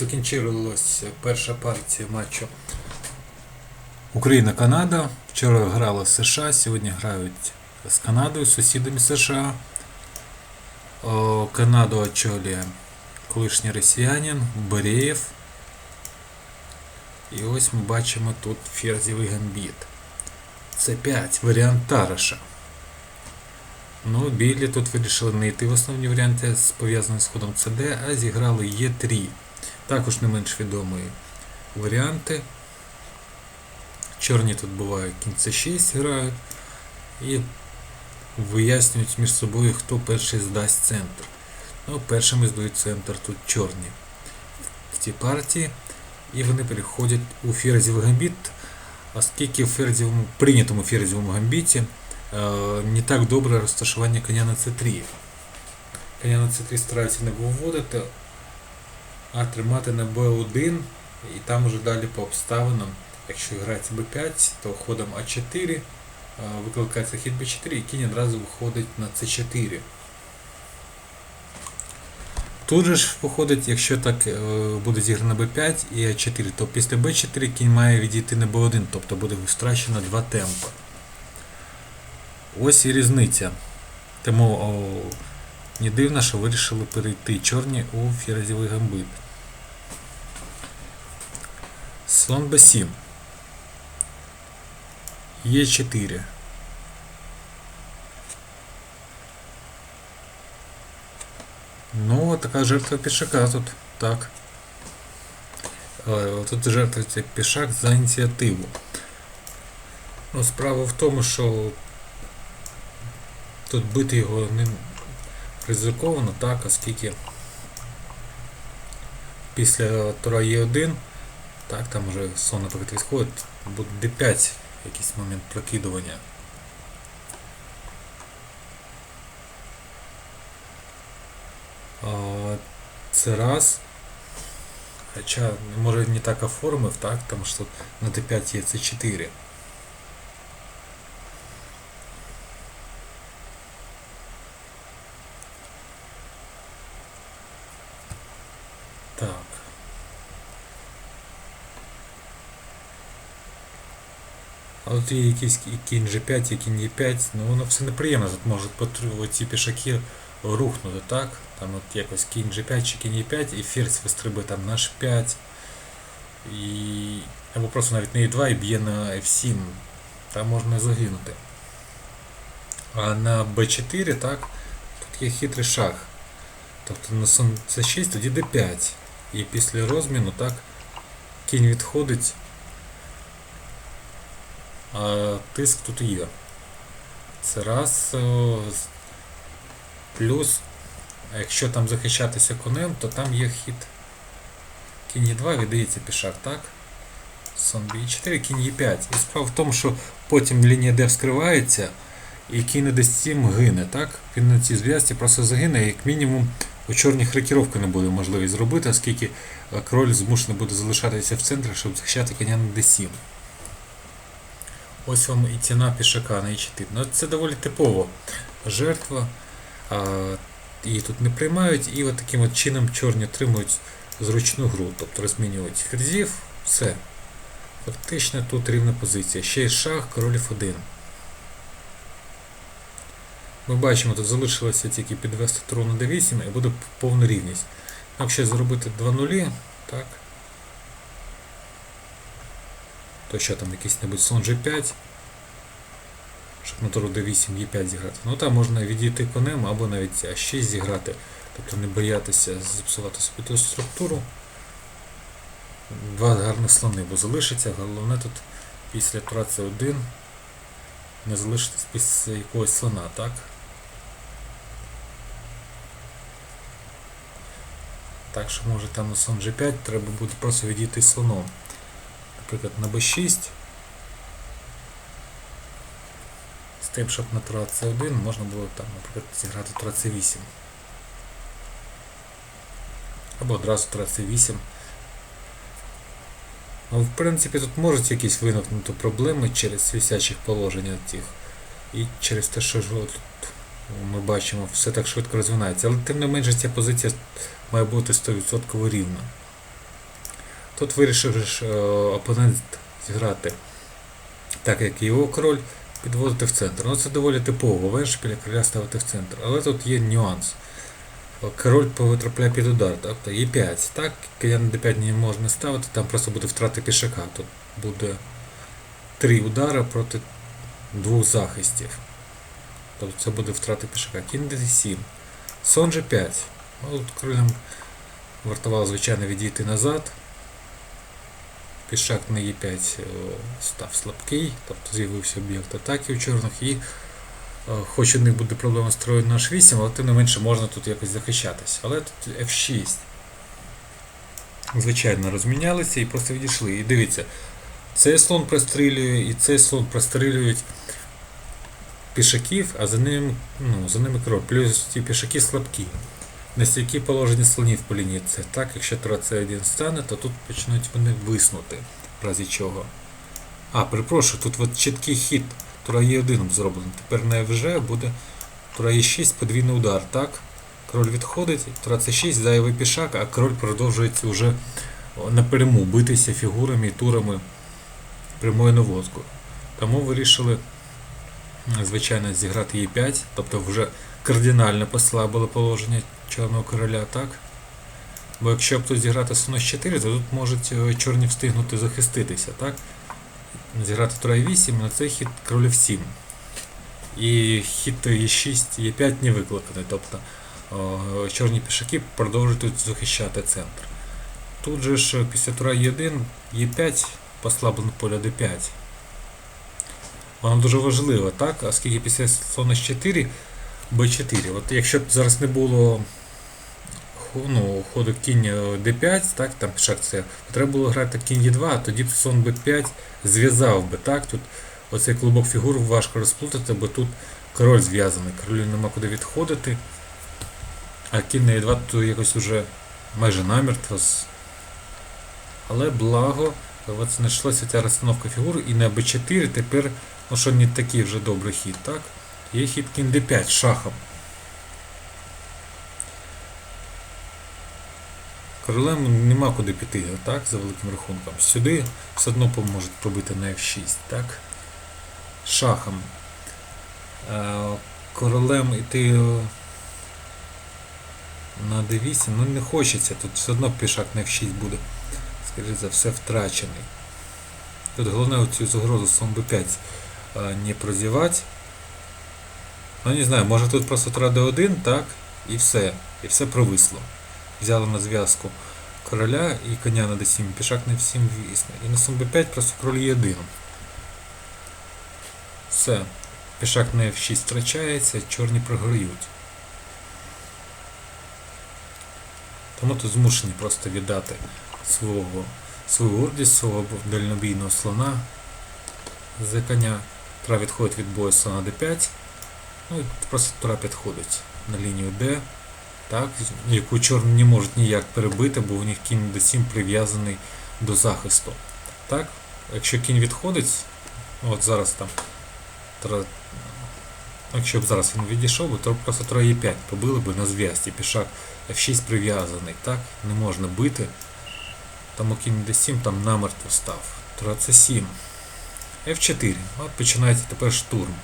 Закінчилась перша партія матчу Україна-Канада. Вчора грала США, сьогодні грають з Канадою, з сусідами США. Канаду очолює колишній росіянин Береєв. І ось ми бачимо тут ферзівий гамбіт. Це 5 варіант Тараша. Ну, білі тут вирішили не йти в основні варіанти з пов'язані з ходом CD, а зіграли Е3. Також не менш відомі варіанти. Чорні тут буває кінь C6 грають і вияснюють між собою, хто перший здасть центр. Ну, першими здають центр тут чорні в цій партії. І вони переходять у ферзівий гамбіт, оскільки в ферзівому, прийнятому ферзівому гамбіті е, не так добре розташування коня на c3. Коня на c3 стараються не виводити, а тримати на b1 і там уже далі по обставинам, якщо грається b5, то ходом a4 е, викликається хід b4 і кінь одразу виходить на c4. Тут же ж виходить, якщо так е, буде зіграно b5 і a4, то після b4 кінь має відійти на b1, тобто буде втрачено два темпи. Ось і різниця. Тому не дивно, що вирішили перейти чорні у ферзівий гамбит. Слон b7. Е4. Ну, така жертва пішака тут. Так. Е, Тут жертвується пішак за ініціативу. Ну, справа в тому, що тут бити його не ризиковано, так, оскільки після тура Е1, так, там вже сон, наприклад, відходить, буде D5 якийсь момент прокидування. Це раз. Хоча, може не так оформив, так, тому що на D5 є C4. Так. А от є якийсь кі- кінь G5 і кінь E5, ну воно все неприємно, тут можуть ці пішаки рухнути, так? Там от якось кінь G5 чи кінь E5 і ферзь вистрибує там на H5. І... Або просто навіть на E2 і б'є на F7. Там можна загинути. А на B4, так, тут є хитрий шаг. Тобто на сон C6 тоді D5. І після розміну, так, кінь відходить. А тиск тут є. Це раз. Плюс, якщо там захищатися конем, то там є хід. Кінь Е2 віддається пішак, так? Сон Б4, кінь Е5. І справа в тому, що потім лінія Д вскривається, і кінь на D7 гине, так? Він на цій зв'язці просто загине, як мінімум у чорних рокіровки не буде можливість зробити, оскільки е, король змушений буде залишатися в центрі, щоб захищати коня на D7. Ось вам і ціна пішака на E4. Ну, це доволі типово. Жертва. Її тут не приймають, і от таким от чином чорні отримують зручну гру, тобто розмінюють ферзів, все. Фактично тут рівна позиція. Ще й шах, король F1. Ми бачимо, тут залишилося тільки підвести трон на d8 і буде повна рівність. Якщо зробити 2 нулі, так, то що там якийсь небудь слон G5, щоб на туру D8 E5 зіграти. Ну там можна відійти конем або навіть А6 зіграти, тобто не боятися зіпсувати собі ту структуру. Два гарних слони, бо залишиться, головне тут після тура C1 не залишитись після якогось слона, так? Так що може там на слон G5 треба буде просто відійти слоном. Наприклад, на B6. З тим, щоб на тура C1 можна було там, наприклад, зіграти тура C8. Або одразу тура C8. Ну, в принципі, тут можуть якісь виникнути проблеми через висячих положення тих. І через те, що ж от ми бачимо, все так швидко розвинається. Але тим не менше ця позиція має бути 100% рівна. Тут вирішив е, опонент зіграти так, як його король, підводити в центр. Ну це доволі типово, венш біля короля ставити в центр. Але тут є нюанс. Король потрапляє під удар, тобто Е5. Так, коня на d5 не можна ставити, там просто буде втрата пішака. Тут буде три удари проти двох захистів. Тобто це буде втрата пішака. Кінь d7. Сон G5. Ну, Тут королем вартувало, звичайно, відійти назад. Пішак на Е5 став слабкий, тобто з'явився об'єкт атаки у чорних і е, хоч у них буде проблема з строю на H8, але тим не менше можна тут якось захищатись. Але тут F6. Звичайно, розмінялися і просто відійшли. І дивіться, цей слон прострілює і цей слон прострілюють пішаків, а за ним, ну, за ними король. Плюс ті пішаки слабкі. На стійкі положення слонів по лінії С. Так, якщо Тура С1 стане, то тут почнуть вони виснути. В разі чого. А, перепрошую, тут от чіткий хід Тура Е1 зроблений. Тепер на FG буде Тура Е6, подвійний удар. Так? Король відходить, Тура С6, зайвий пішак, а король продовжується вже напряму битися фігурами і турами прямою наводкою. Тому вирішили, звичайно, зіграти Е5, тобто вже кардинально послабили положення чорного короля, так? Бо якщо б тут зіграти слон 4, то тут можуть е, чорні встигнути захиститися, так? Зіграти тура 8, на цей хід король F7. І хід Е6, Е5 не викликаний, тобто чорні пішаки продовжують захищати центр. Тут же ж після тура Е1, Е5 послаблено поле D5. Воно дуже важливо, так? Оскільки після слона 4 b4. От якщо б зараз не було ну, ходу кінь е, d5, так, там це, треба було грати кінь e2, а тоді б сон b5 зв'язав би. так, Тут оцей клубок фігур важко розплутати, бо тут король зв'язаний, королю нема куди відходити. А кінь на e2 тут якось уже майже намертво. Але благо, от знайшлася ця розстановка фігур і на b4 тепер, ну що не такий вже добрий хід, так? Є хід кінь d5 шахом. Королем нема куди піти, так, за великим рахунком. Сюди все одно поможуть пробити на f6, так? Шахом. Е, Королем іти е, на d8, ну не хочеться, тут все одно пішак на f6 буде, скоріше за все, втрачений. Тут головне оцю загрозу слон b5 е, не прозівати. Ну не знаю, може тут просто тура d1, так, і все. І все провисло. Взяли на зв'язку короля і коня на d7, пішак на f7 вісне. І на слон b5 просто король e1. Все. Пішак на f6 втрачається, чорні програють. Тому тут змушені просто віддати свого, свою гордість, свого дальнобійного слона за коня. Тура відходить від бою слона d5. Ну, і просто тура підходить на лінію D, так, яку чорні не можуть ніяк перебити, бо у них кінь D7 прив'язаний до захисту. Так, Якщо кінь відходить, от зараз там, тура, якщо б зараз він відійшов, то просто тура Е5 побили би на зв'язці, пішак F6 прив'язаний, так, не можна бити. Тому кінь D7 там намертво став. Тура C7. F4. От починається тепер штурм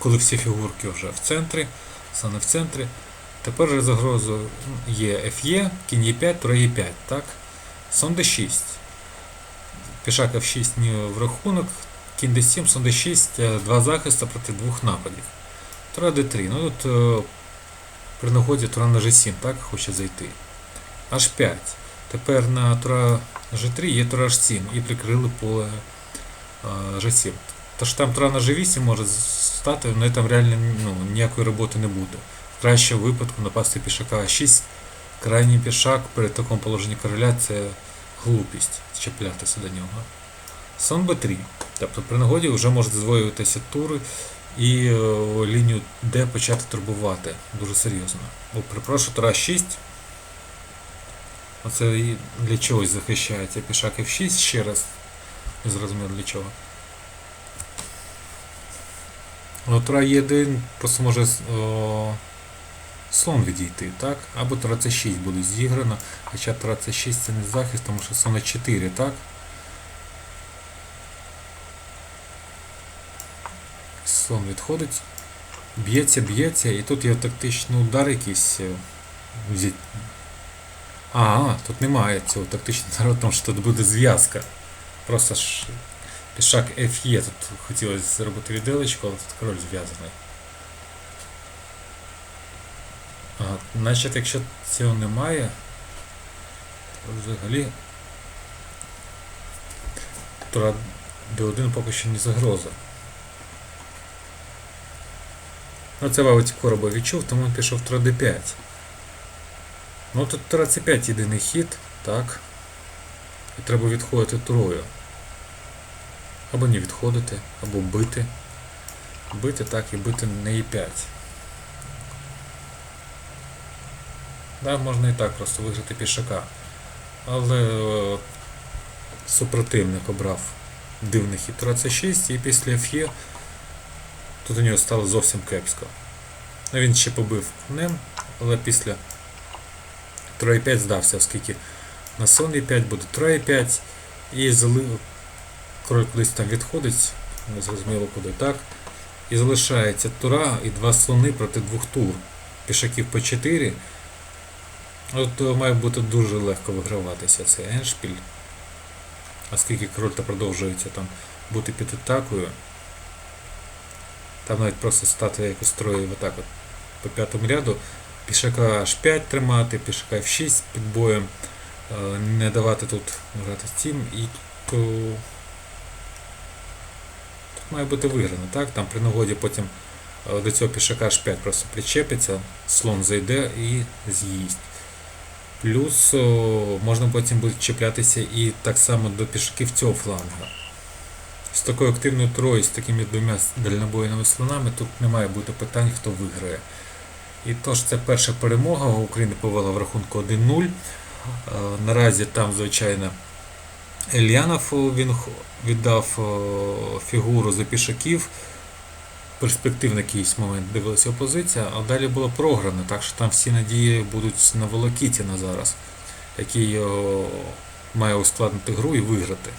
коли всі фігурки вже в центрі, саме в центрі. Тепер же загрозою є Ф'Е, кінь Е5, тура Е5, так? Сон d6. Пішак F6 не в рахунок, кінь d7, сон d6, е, два захисти проти двох нападів. Тура d3. Ну тут е, при нагоді тура на G7, так, хоче зайти. H5. Тепер на тура G3 є тура H7 і прикрили поле е, G7. Тож там тура на G8 може стати, але там реально ну, ніякої роботи не буде. В кращому випадку напасти пішака А6, крайній пішак при такому положенні короля це глупість чіплятися до нього. Сон Б3. Тобто при нагоді вже можуть звоюватися тури і е, лінію Д почати турбувати дуже серйозно. Бо припрошу тура 6. Оце для чогось захищається пішак F6 ще раз. Не зрозуміло для чого. Тура Е1 просто може о, слон відійти, так? Або тура c6 буде зіграно, хоча тура c6 це не захист, тому що слон на 4, так? Слон відходить, б'ється, б'ється, і тут є тактичний удар якийсь. А, тут немає цього тактичного удару, тому що тут буде зв'язка. Просто ж пішак F є, тут хотілося зробити віделечку, але тут король зв'язаний. Ага, значить, якщо цього немає, то взагалі тура D1 поки що не загроза. Ну це мабуть Короба відчув, тому він пішов тура D5. Ну тут тура C5 єдиний хід, так. І треба відходити турою. Або не відходити, або бити. Бити так і бити на E5. Да, можна і так просто виграти пішака. Але е, супротивник обрав дивний хід Тура С6 і після Ф'є тут у нього стало зовсім кепсько. Він ще побив конем, але після Тура Е5 здався, оскільки на сон Е5 буде Тура Е5 і залив король кудись там відходить, не зрозуміло куди так. І залишається тура і два слони проти двох тур. Пішаків по 4. От е, має бути дуже легко виграватися цей еншпіль. Оскільки король та продовжується там бути під атакою. Там навіть просто стати якось строїв отак от по п'ятому ряду. Пішака H5 тримати, пішака F6 під боєм, е, не давати тут грати цим і то тут має бути виграно, так? Там при нагоді потім е, до цього пішака H5 просто причепиться, слон зайде і з'їсть. Плюс можна потім буде чіплятися і так само до пішаків цього фланга. З такою активною трою, з такими двома дальнобойними слонами тут не має бути питань, хто виграє. І тож це перша перемога. Україна повела в рахунку 1-0. Е, Наразі там, звичайно, Ельянов він віддав фігуру за пішаків. Перспектив на якийсь момент дивилася опозиція, а далі було програно, так що там всі надії будуть на Волокітіна зараз, який має ускладнити гру і виграти.